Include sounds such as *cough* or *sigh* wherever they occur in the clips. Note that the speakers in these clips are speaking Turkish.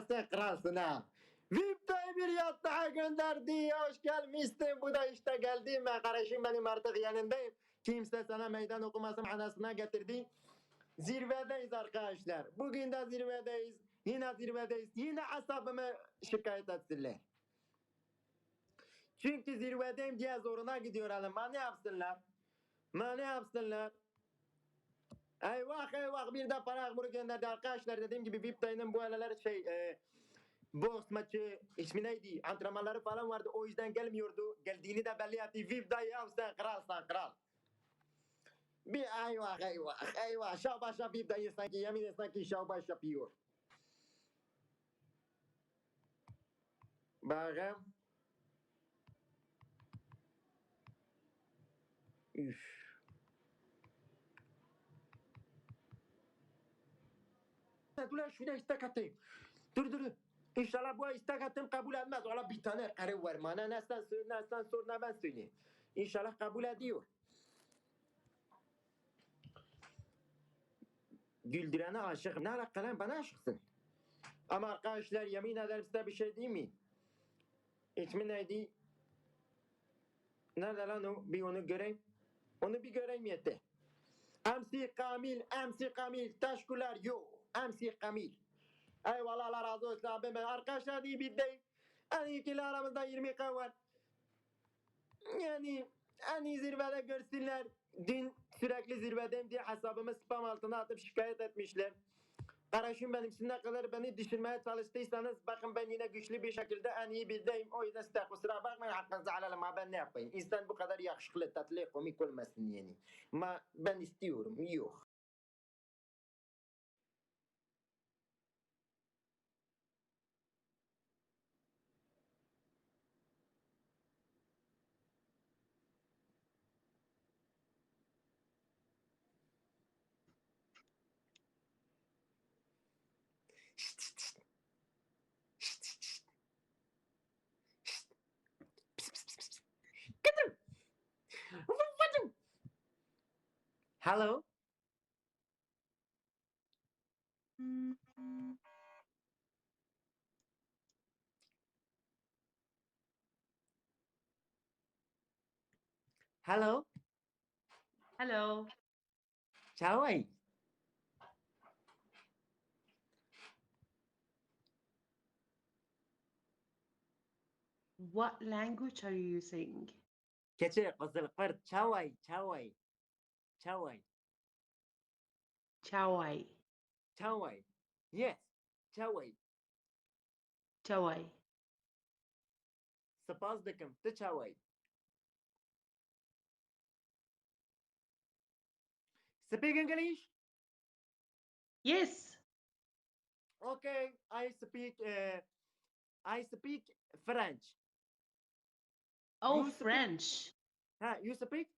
sen kralsın ha. VIP'de bir yat daha gönderdi. Hoş gelmişsin. Bu da işte geldim. Ben kardeşim benim artık yanındayım. Kimse sana meydan okumasın anasına getirdi. Zirvedeyiz arkadaşlar. Bugün de zirvedeyiz. Yine zirvedeyiz. Yine asabımı şikayet etsinler. Çünkü zirvedeyim diye zoruna gidiyor hanım. Ne yapsınlar? Ne yapsınlar? Eyvah eyvah bir de para akburu gönderdi arkadaşlar. Dediğim gibi VIP dayının bu aralar şey e, boks maçı ismi neydi? Antrenmanları falan vardı. O yüzden gelmiyordu. Geldiğini de belli etti. VIP dayı ya sen kralsan kral. Bir eyvah eyvah eyvah. Şabaş VIP dayı sanki yemin ederim sanki şabaş yapıyor. Bakın. Üf. Lan şuna istek atayım. Dur dur. İnşallah bu istek attım kabul etmez. Valla bir tane karı var. Bana ne sen sor ne sen sor ben söyleyeyim. İnşallah kabul ediyor. Güldürene aşık. Ne alaka lan bana aşıksın. Ama arkadaşlar yemin ederim size bir şey diyeyim mi? İsmi neydi? Nerede lan o? Bir onu göreyim. Onu bir göreyim yeter. MC Kamil, MC Kamil, teşekkürler yo. MC Kamil. Eyvallah Allah razı olsun abim. Arkadaşlar iyi bir değil. En iyi ikili aramızda 20 kan var. Yani en iyi zirvede görsünler. Dün sürekli zirvedeyim diye hesabımı spam altına atıp şikayet etmişler. Kardeşim benim siz ne kadar beni düşürmeye çalıştıysanız bakın ben yine güçlü bir şekilde en iyi bildeyim. O yüzden size kusura bakmayın hakkınızı alalım ama ben ne yapayım. İnsan bu kadar yakışıklı, tatlı, komik olmasın yani. Ama ben istiyorum. Yok. Hello? Hello? Hello. Ciao. What language are you using? كثير قصدي القرد Çavay, Chawai. çavay. Yes, çavay. Chawai. Spazdıkım, tı çavay. Speak English? Yes. Okay, I speak, uh, I speak French. Oh, You speak- French. Ha, you speak?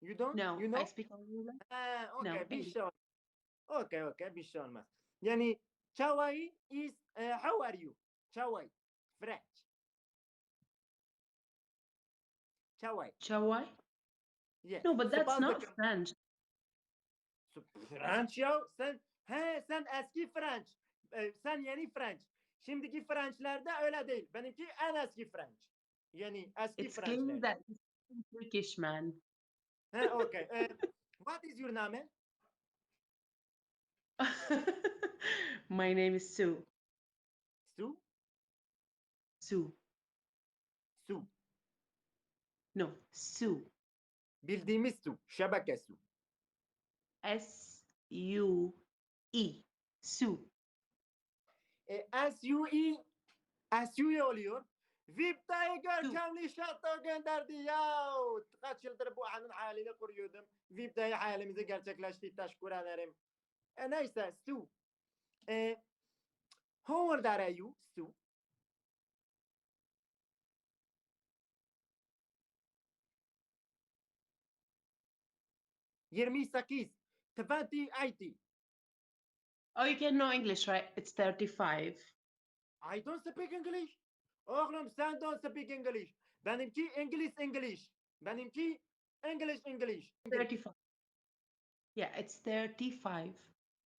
You don't? No, You know? I speak only Ha, okay, bir English. şey. Okay, okay, olmaz. Yani çavay is, uh, how are you? Çavay, French. Çavay, Chawai. yes. No, but that's not. French. French ya sen he sen eski French. Ee, sen yeni French. Şimdiki French'lerde öyle değil. Benimki en eski French. Yani eski It's French'ler. that Turkish man. He, okay. Ee, what is your name? *laughs* My name is Sue. Sue? Sue. Su. No, Sue. Bildiğimiz su. Şebeke su. S U E. Sue. Eh, فيب تايجر كان لي شاطو كندار دياو تقاتشي نضرب واحد من حالي لقر يودم فيب تاي حالي مزي قال لك لاش تيتا شكور هذا ريم أنا يسا ستو آه هو دار ايو ستو يرمي ساكيس تفاتي اي تي Oh, you can know English, right? It's 35. I don't speak English. Oğlum sen don't speak English. Benimki İngiliz English. Benimki English English. 35. Yeah, it's 35.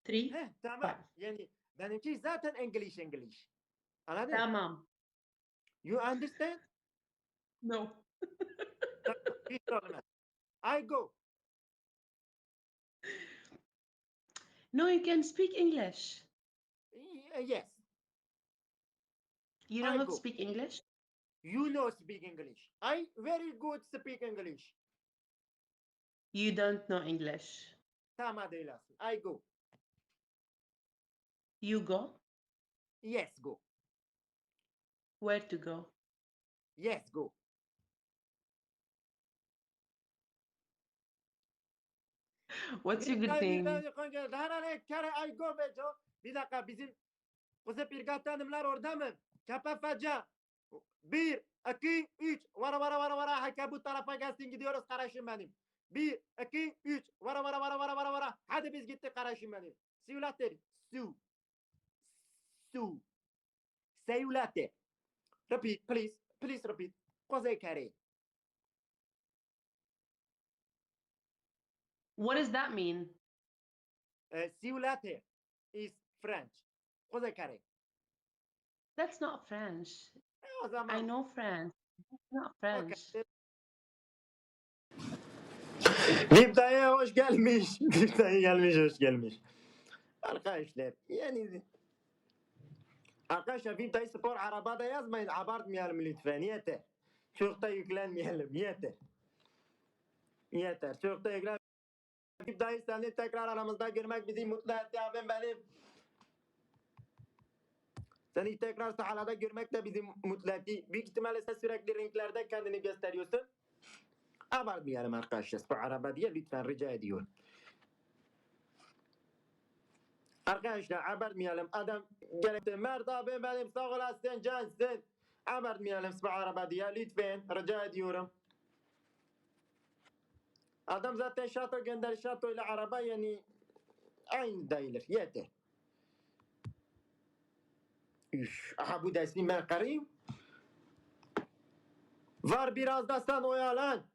Three. Heh, tamam. Five. Yani Benimki zaten English English. Anladın? Tamam. You understand? No. I go. No, you can speak English. Yes. You know I how to speak English? You know speak English. I very good speak English. You don't know English. Değilsin. I go. You go. Yes go. Where to go? Yes go. What's your good name? dakika, daha ne kere I go Bir dakika bizim Kuzey Pirgat Hanımlar orada mı? Kapafaca. Bir, iki, üç. Vara vara vara vara. Bu tarafa gelsin gidiyoruz kardeşim benim. Bir, iki, üç. Vara vara vara vara vara vara. Hadi biz gittik kardeşim benim. Su. Su. Repeat please. Please repeat. Kuzey. What does that mean? Uh, Sivlater is French. Kuzey. That's not French. O zaman I know French. That's not French. Vipta'ya hoş gelmiş. *laughs* Vipta'ya gelmiş, hoş gelmiş. Arkadaşlar yani Arkadaşlar Vipta'yı spor arabada yazmayın. Abartmayalım lütfen. Yeter. Çok da yüklenmeyelim. Yeter. Yeter. Çok da yüklen. Vipta'yı seni tekrar aramızda görmek bizi mutlu etti abim benim. Seni tekrar sahalada görmek de bizi mutlu etti. Büyük ihtimalle sen sürekli ringlerde kendini gösteriyorsun. Abartmayalım arkadaşlar. Bu araba diye lütfen rica ediyorum. Arkadaşlar abartmayalım. Adam gerekti. Mert abi benim sağ olasın cansın. Abartmayalım bu araba diye lütfen rica ediyorum. Adam zaten şato gönder şato ile araba yani aynı değildir. Yeter. Aha bu dersini ben karayım. Var biraz da sen oyalan.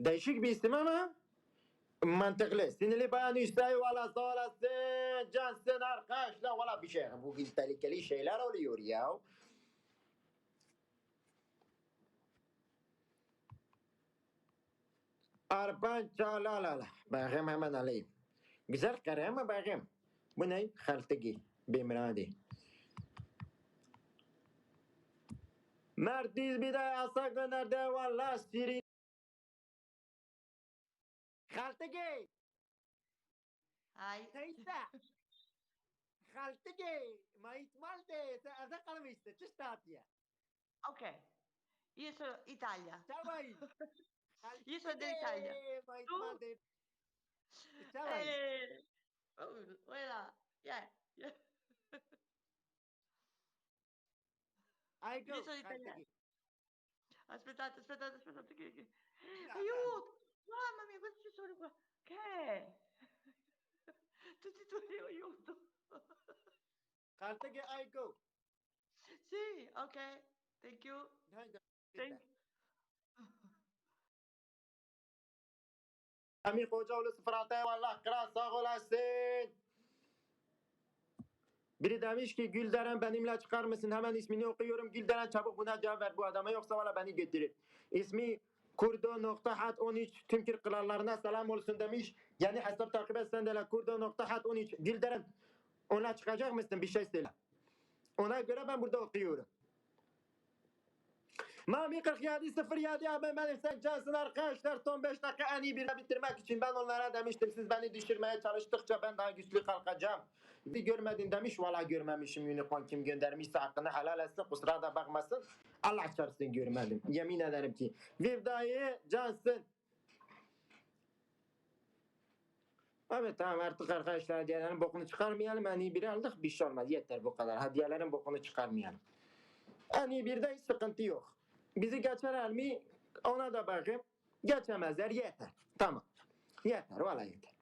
Değişik bir isim ama mantıklı. Sinirli bayan üsteyi valla sağ olasın. Cansın arkadaşlar valla bir şey. Bugün tehlikeli şeyler oluyor ya. Arban çalalala. Bakayım hemen alayım. Güzel kare ama bakayım. Bu ne? Haltigi. Bimradi. Martis bidae asaklenar devan la siri. Xaltigi. Ay. Teyze. *laughs* Xaltigi. Ma itmalde. Ada kalmıştı. Çistatiye. Ok. Io sono Italia. Ciao vai. *laughs* Io sono dell'Italia. Tu? Ciao vai. Eh, oh, voilà. Yeah. yeah. *laughs* I go. Aspettate, aspettate, aspettate. Che, che... Aiuto! Mamma mia, questi sono qua. Che è? *laughs* Tutti tu li aiuto. Canta che I go. Sì, ok. Thank you. Thank you. امیر خوجا ولس فراته والله كراس غلاستين Biri demiş ki Gülderen benimle çıkar mısın? Hemen ismini okuyorum. Gülderen çabuk buna cevap ver bu adama yoksa valla beni götürür. İsmi Kurdo.hat13 tüm Türk krallarına selam olsun demiş. Yani hesap takip etsen de la Kurdo.hat13 Gülderen ona çıkacak mısın? Bir şey söyle. Ona göre ben burada okuyorum. Mami 47 07 abi benim sen cansın arkadaşlar son 5 dakika en iyi bir bitirmek için ben onlara demiştim siz beni düşürmeye çalıştıkça ben daha güçlü kalkacağım. Bir görmedin demiş valla görmemişim unicorn kim göndermişse hakkını helal etsin kusura da bakmasın. Allah çarpsın görmedim yemin ederim ki. Vivdayı cansın. Evet tamam artık arkadaşlar hediyelerin bokunu çıkarmayalım. En iyi biri aldık bir şey olmaz yeter bu kadar. Hediyelerin bokunu çıkarmayalım. En iyi bir de hiç sıkıntı yok. Bizi geçerler mi? Ona da bakayım. Geçemezler yeter. Tamam. Yeter valla yeter.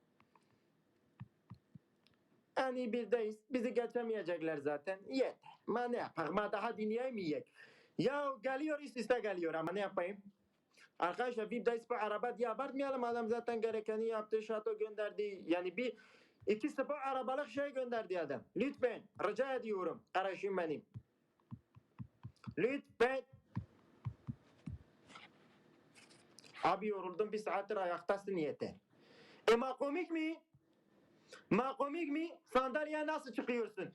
En iyi birdeyiz. Bizi geçemeyecekler zaten. Yeter. Ma ne yapalım? Ma daha yiyek? Ya geliyor üst geliyor ama ne yapayım? Arkadaşlar bir de bu araba diye abartmayalım. Adam zaten gerekeni yaptı. Şato gönderdi. Yani bir İki spor arabalık şey gönderdi adam. Lütfen rica ediyorum kardeşim benim. Lütfen. Abi yoruldum bir saattir ayaktasın yeter. E ma komik mi? Ma komik mi? Sandalyeye nasıl çıkıyorsun?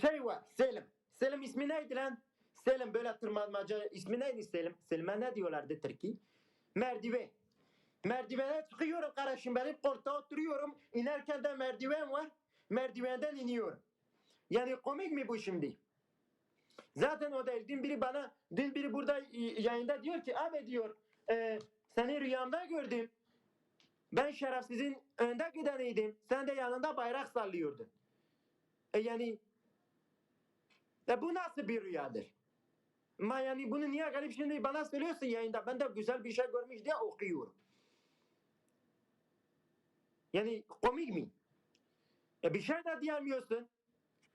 Şey var Selim. Selim ismi neydi lan? Selim böyle tırmanmaca ismi neydi Selim? Selim'e ne diyorlardı Türkiye? Merdiven. Merdivene çıkıyorum kardeşim benim koltuğa oturuyorum. İnerken de merdiven var. Merdivenden iniyorum. Yani komik mi bu şimdi? Zaten o değil. Dün biri bana, dün biri burada y- yayında diyor ki abi diyor e, seni rüyamda gördüm. Ben şerefsizin önde gideniydim. Sen de yanında bayrak sallıyordun. E yani e bu nasıl bir rüyadır? Ma yani bunu niye gelip şimdi bana söylüyorsun yayında? Ben de güzel bir şey görmüş diye okuyorum. Yani komik mi? E bir şey de diyemiyorsun.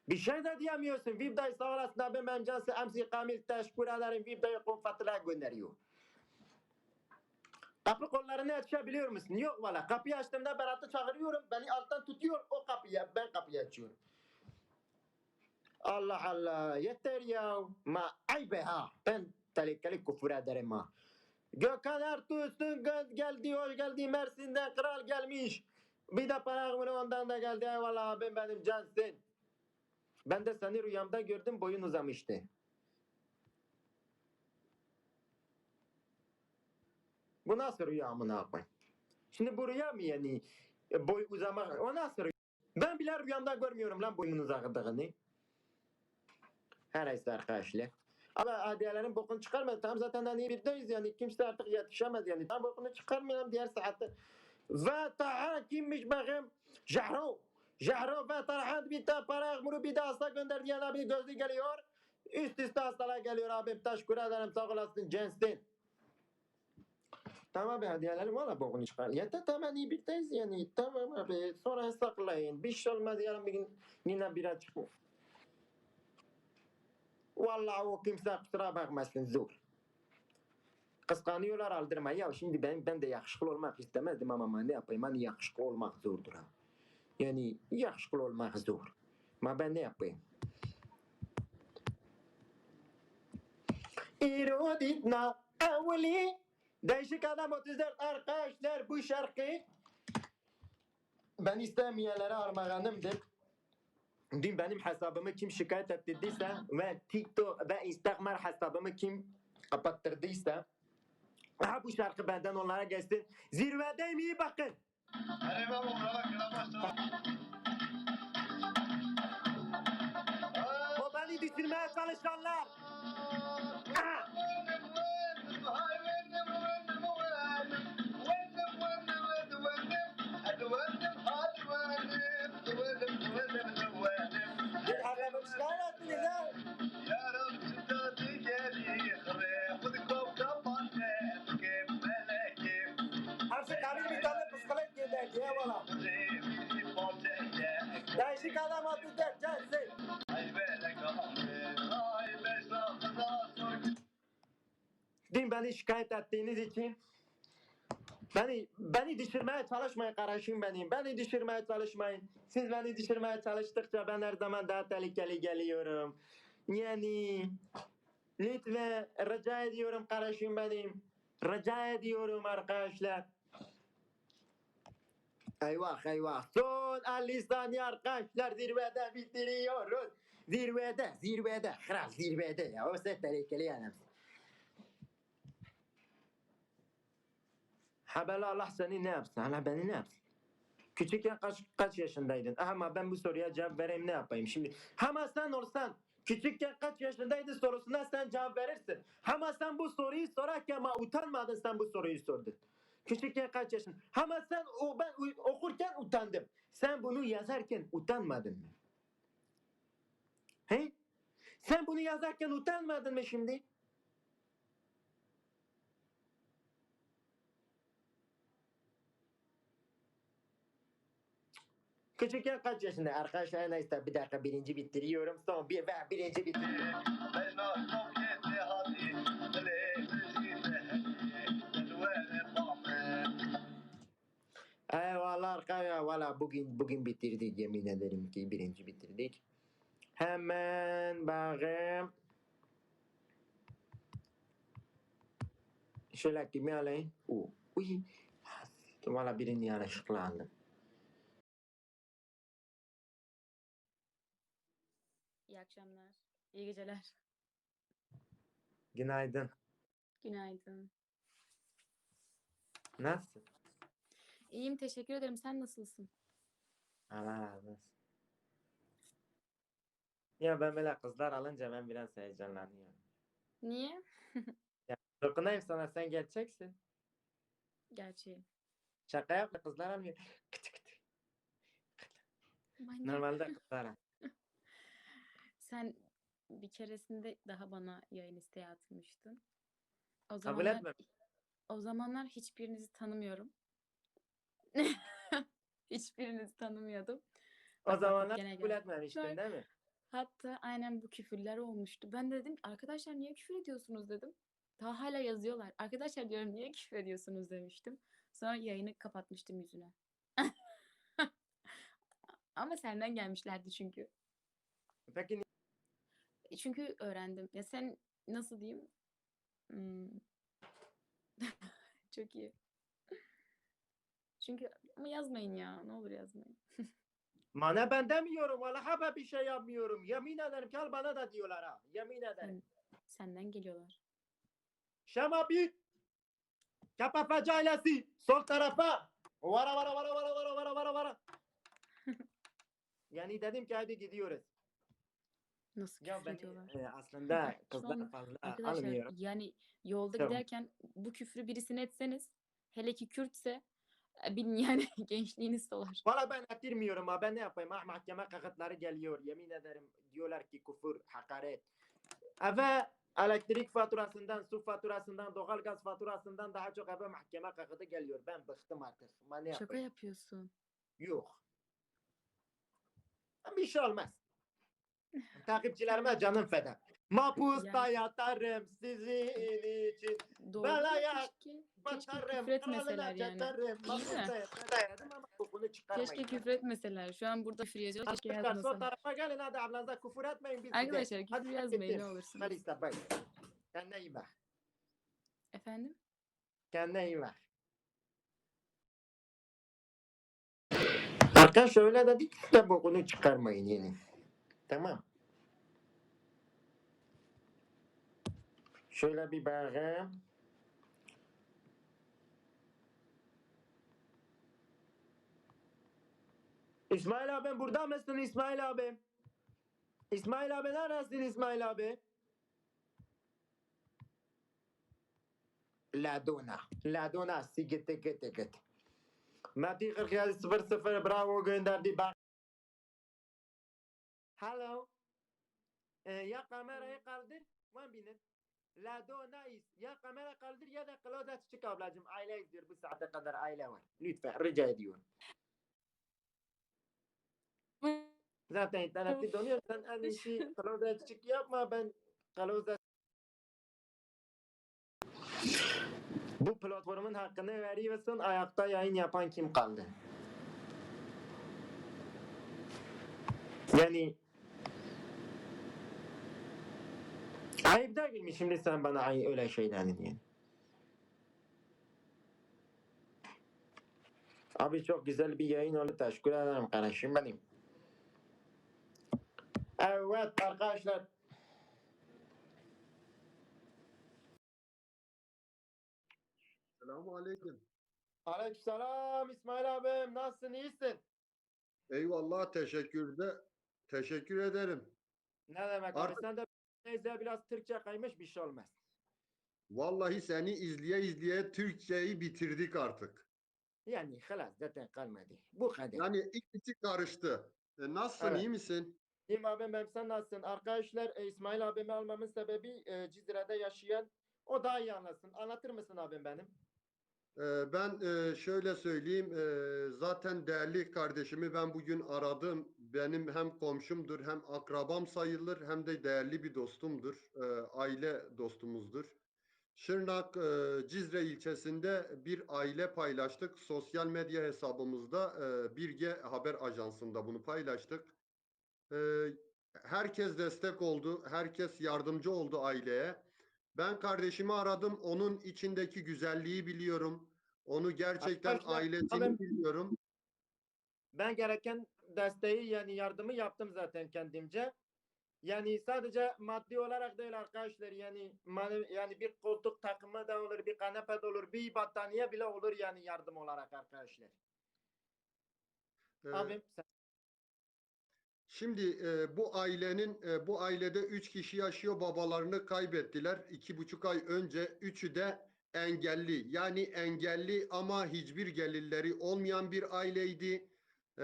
Bir şey de diyemiyorsun. Vibda'yı sağ olasın abi ben cansı emsi kamil teşekkür ederim. Vibda'yı konfatıra gönderiyor. Kapı kollarını açabiliyor musun? Yok valla. Kapıyı açtığımda Berat'ı çağırıyorum. Beni alttan tutuyor. O kapıyı ben kapıyı açıyorum. Allah Allah. Yeter ya. Ma aybe ha. Ben tehlikeli küfür ederim ha. Gökhan Ertuğrul gel- geldi, hoş geldi Mersin'den kral gelmiş. Bir de para bunu ondan da geldi. Eyvallah abim benim cansın. Ben de seni rüyamda gördüm boyun uzamıştı. Bu nasıl rüya amına koyayım? Şimdi bu rüya mı yani? E, Boy uzamak. O nasıl rüya? Ben bile rüyamda görmüyorum lan boyumun uzadığını. Her neyse arkadaşlar. Ama hediyelerin bokunu çıkarmadı. Tam zaten hani birdeyiz yani. Kimse artık yetişemez yani. Tam bokunu çıkarmayalım diğer saatte. Ve Taha kimmiş bakayım? Jahro. Jahro ve Tarhan bir tane para bunu bir de hasta gönderdi. Yani abi gözlü geliyor. Üst üste hastalar geliyor abi. Teşekkür ederim. Sağ olasın. Jensen. Tamam abi hediyelerim valla bokunu çıkar. Yeter tamam iyi birdeyiz yani. Tamam abi. Sonra saklayın. Bir şey olmaz yarın bir gün yine bira çıkıyor. Vallahi o kimse kusura bakmasın zor. Kıskanıyorlar aldırma. Ya şimdi ben ben de yakışıklı olmak istemezdim ama ne yapayım? Hani yakışıklı olmak zordur ha. Yani yakışıklı olmak zor. Ama ben ne yapayım? İroditna evli Değişik Adam 34 arkadaşlar bu şarkı ben istemeyenlere armağanımdır. Dün benim hesabımı kim şikayet ettiyse ve TikTok ve Instagram hesabımı kim kapattırdıysa Aha bu şarkı benden onlara gelsin. Zirvedeyim iyi bakın. Hadi vamos, ahora que la pasta. O beni düşürmeye çalışanlar. Beni şikayet ettiğiniz için beni beni düşürmeye çalışmayın kardeşim benim. Beni düşürmeye çalışmayın. Siz beni düşürmeye çalıştıkça ben her zaman daha tehlikeli geliyorum. Yani lütfen rica ediyorum kardeşim benim. Rica ediyorum arkadaşlar. Eyvah eyvah. Son 50 saniye arkadaşlar zirvede bitiriyoruz. Zirvede, zirvede. Kral zirvede ya. O set tehlikeli yani. Ha bela Allah seni ne yapsın? Allah beni ne yapsın? Küçükken kaç, kaç yaşındaydın? Ama ben bu soruya cevap vereyim ne yapayım? Şimdi ama sen olsan küçükken kaç yaşındaydın sorusuna sen cevap verirsin. Ama sen bu soruyu sorarken ama utanmadın sen bu soruyu sordun. Küçükken kaç yaşın? Ama sen o ben okurken utandım. Sen bunu yazarken utanmadın mı? He? Sen bunu yazarken utanmadın mı şimdi? Küçükken kaç yaşında? Arkadaşlar neyse bir dakika birinci bitiriyorum. Son bir ve birinci bitiriyorum. Eyvallah arkaya valla bugün bugün bitirdik yemin ederim ki birinci bitirdik. Hemen bakayım. Şöyle kimi alayım? Uy. Valla birini yanlışlıkla aldım. Akşamlar. İyi geceler. Günaydın. Günaydın. Nasılsın? İyiyim teşekkür ederim. Sen nasılsın? Razı olsun. Ya ben böyle kızlar alınca ben biraz heyecanlanıyorum. Niye? *laughs* Dokunayım sana sen gerçeksin. Gerçi. Şaka yapma kızlar almıyor. Kıtı kıtı. Manyak. Normalde kızlar. Sen bir keresinde daha bana yayın isteği atmıştın. O Kabul zamanlar, etmem. o zamanlar hiçbirinizi tanımıyorum. *laughs* Hiçbirinizi tanımıyordum. O Bak, zamanlar gene kabul etmemiştin Bak. değil mi? Hatta aynen bu küfürler olmuştu. Ben de dedim arkadaşlar niye küfür ediyorsunuz dedim. Daha hala yazıyorlar. Arkadaşlar diyorum niye küfür ediyorsunuz demiştim. Sonra yayını kapatmıştım yüzüne. *laughs* Ama senden gelmişlerdi çünkü. Peki Çünkü öğrendim. Ya sen nasıl diyeyim? Hmm. *laughs* Çok iyi. Çünkü ama yazmayın ya. Ne olur yazmayın. *laughs* Mana ben demiyorum. Vallahi bir şey yapmıyorum. Yemin ederim al bana da diyorlar ha. Yemin ederim. Sen, senden geliyorlar. Şama bir. Kapafaca ailesi. Sol tarafa. Vara vara vara vara vara vara vara vara. *laughs* yani dedim ki hadi gidiyoruz. Nasıl Ya küfür ben ediyorlar? e, aslında Şu kızlar an fazla Arkadaşlar almıyorum. yani yolda Tamam. giderken bu küfrü birisine etseniz hele ki Kürtse e, bilin *laughs* yani gençliğiniz dolar. Valla ben ettirmiyorum ha. Ben ne yapayım? Ah, mahkeme kağıtları geliyor. Yemin ederim diyorlar ki küfür, hakaret. Eve elektrik faturasından, su faturasından, doğalgaz faturasından daha çok eve mahkeme kağıdı geliyor. Ben bıktım artık. Ben ne Şaka yapayım? yapıyorsun. Yok. Bir şey olmaz. Takipçilerime canım feda. Mapusta yatarım sizin için. Doğru ayak keşke, keşke Batarım, küfür etmeseler kralına yani. yatarım. Mapusta yatarım ama kokunu çıkarmayın. Keşke küfür etmeseler. Şu an burada küfür yazıyor. Keşke Arkadaşlar yazmasalar. tarafa gelin hadi ablanıza küfür etmeyin biz. Arkadaşlar Hadi küfür yazmayın gittim. ne olursunuz. Hadi işte. Kendine iyi bak. Efendim? Kendine iyi bak. Arkadaşlar öyle dedik de bokunu çıkarmayın yine. Tamam. Şöyle bir bakayım. İsmail abi burada mısın İsmail abi? İsmail abi neredesin İsmail abi? Ladona. Ladona sigete gete gete. Mati 4700 bravo gönderdi bak. Hello. Ee, ya kamerayı kaldır. Ben binin. Ladona is. Ya kamera kaldır ya da closet çık ablacığım. Aile izliyor bu saate kadar aile var. Lütfen rica ediyorum. Zaten interneti donuyor. Sen en iyisi closet çık yapma ben closet Bu platformun hakkını veriyorsun. Ayakta yayın yapan kim kaldı? Yani ayıp değil mi şimdi sen bana öyle şeyler diyorsun? Abi çok güzel bir yayın oldu. Teşekkür ederim kardeşim benim. Evet arkadaşlar. Selamun aleyküm. Aleykümselam İsmail abim. Nasılsın? İyisin? Eyvallah teşekkür de teşekkür ederim. Ne demek abi? Artık- Sen de neyse biraz Türkçe kaymış bir şey olmaz. Vallahi seni izleye izleye Türkçeyi bitirdik artık. Yani halas zaten kalmadı. Bu kadar. Yani ikisi karıştı. E, nasılsın Evet. iyi misin? İyiyim abim ben sen nasılsın? Arkadaşlar e, İsmail abimi almamın sebebi e, Cizre'de yaşayan o daha iyi anlasın. Anlatır mısın abim benim? E, ben e, şöyle söyleyeyim. e, zaten değerli kardeşimi ben bugün aradım. Benim hem komşumdur hem akrabam sayılır hem de değerli bir dostumdur. E, aile dostumuzdur. Şırnak Cizre ilçesinde bir aile paylaştık. Sosyal medya hesabımızda Birge Haber Ajansı'nda bunu paylaştık. Herkes destek oldu. Herkes yardımcı oldu aileye. Ben kardeşimi aradım. Onun içindeki güzelliği biliyorum. Onu gerçekten Arkadaşlar, ailesini biliyorum. Ben gereken desteği yani yardımı yaptım zaten kendimce. Yani sadece maddi olarak değil arkadaşlar yani yani bir koltuk takımı da olur, bir kanepe de olur, bir battaniye bile olur yani yardım olarak arkadaşlar. E, Abim sen Şimdi e, bu ailenin e, bu ailede üç kişi yaşıyor. Babalarını kaybettiler iki buçuk ay önce. Üçü de engelli. Yani engelli ama hiçbir gelirleri olmayan bir aileydi. E,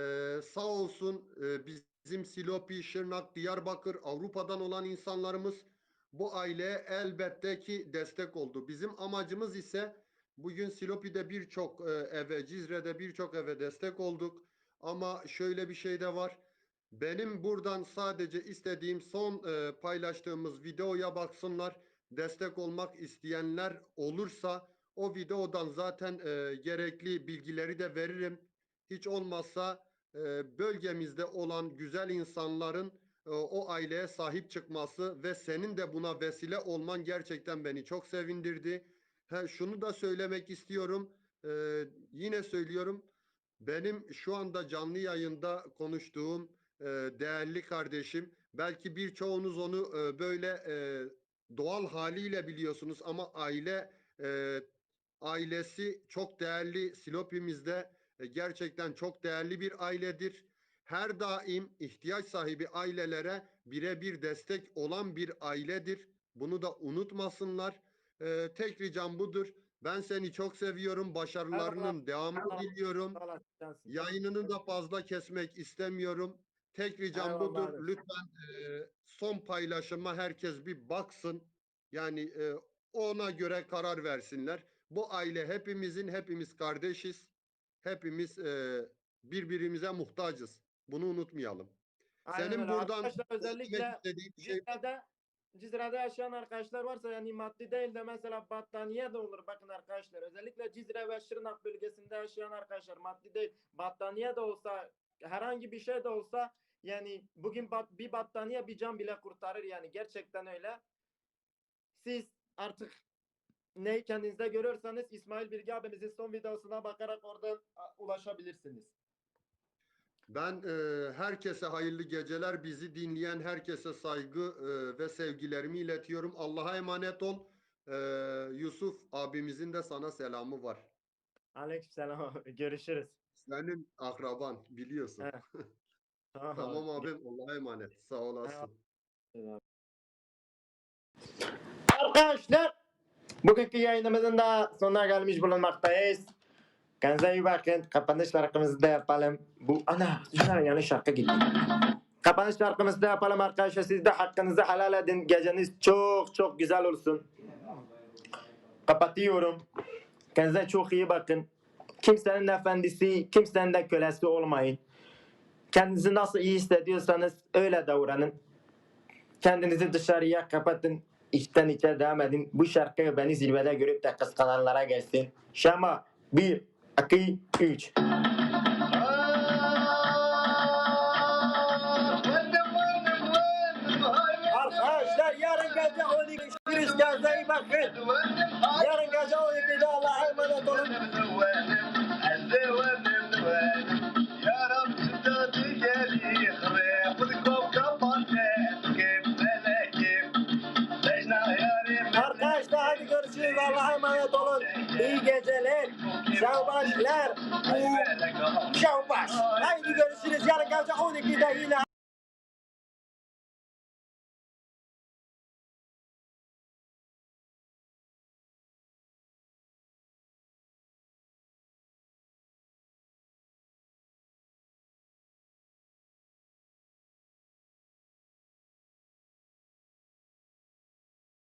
sağ olsun e, bizim Silopi, Şırnak, Diyarbakır, Avrupa'dan olan insanlarımız bu aileye elbette ki destek oldu. Bizim amacımız ise bugün Silopi'de birçok e, eve, Cizre'de birçok eve destek olduk. Ama şöyle bir şey de var. Benim buradan sadece istediğim son e, paylaştığımız videoya baksınlar. Destek olmak isteyenler olursa o videodan zaten e, gerekli bilgileri de veririm. Hiç olmazsa e, bölgemizde olan güzel insanların e, o aileye sahip çıkması ve senin de buna vesile olman gerçekten beni çok sevindirdi. Ha, şunu da söylemek istiyorum. E, yine söylüyorum. Benim şu anda canlı yayında konuştuğum e, değerli kardeşim. Belki birçoğunuz onu e, böyle e, doğal haliyle biliyorsunuz ama aile e, ailesi çok değerli. Silopimizde e, gerçekten çok değerli bir ailedir. Her daim ihtiyaç sahibi ailelere birebir destek olan bir ailedir. Bunu da unutmasınlar. E, tek ricam budur. Ben seni çok seviyorum. Başarılarının devamını diliyorum. Yayınını da fazla kesmek istemiyorum. Tek ricam Eyvallah budur. abi. Lütfen e, son paylaşıma herkes bir baksın. Yani e, ona göre karar versinler. Bu aile hepimizin, hepimiz kardeşiz. Hepimiz e, birbirimize muhtacız. Bunu unutmayalım. Aynen Senin öyle. buradan Arkadaşlar söylemek özellikle şey Cizre'de, Cizre'de yaşayan arkadaşlar varsa yani maddi değil de mesela battaniye de olur bakın arkadaşlar. Özellikle Cizre ve Şırnak bölgesinde yaşayan arkadaşlar maddi değil battaniye de olsa herhangi bir şey de olsa yani bugün bat, bir battaniye bir can bile kurtarır yani gerçekten öyle. Siz artık neyi kendinizde görüyorsanız İsmail Bilgi abimizin son videosuna bakarak oradan ulaşabilirsiniz. Ben e, herkese hayırlı geceler. Bizi dinleyen herkese saygı e, ve sevgilerimi iletiyorum. Allah'a emanet ol. E, Yusuf abimizin de sana selamı var. Aleykümselam. Görüşürüz. Senin akraban biliyorsun. Evet. *laughs* Tamam abim Allah'a emanet. Sağ olasın. Arkadaşlar bugünkü yayınımızın da sonuna gelmiş bulunmaktayız. Kendinize iyi bakın. Kapanış şarkımızı da yapalım. Bu ana güzel yanlış şarkı gitti. Kapanış şarkımızı da yapalım arkadaşlar. Siz de hakkınızı helal edin. Geceniz çok çok güzel olsun. Kapatıyorum. Kendinize çok iyi bakın. Kimsenin efendisi, kimsenin de kölesi olmayın. Kendinizi nasıl iyi hissediyorsanız öyle davranın. Kendinizi dışarıya kapatın. İçten içe devam edin. Bu şarkıyı beni zirvede görüp de kıskananlara gelsin. Şama 1, 2, 3. Arkadaşlar yarın gece 12 görüşürüz. Kendinize iyi bakın. İyi geceler. Şavbaşlar. Şavbaş. Haydi görüşürüz. Yarın gece 12'de yine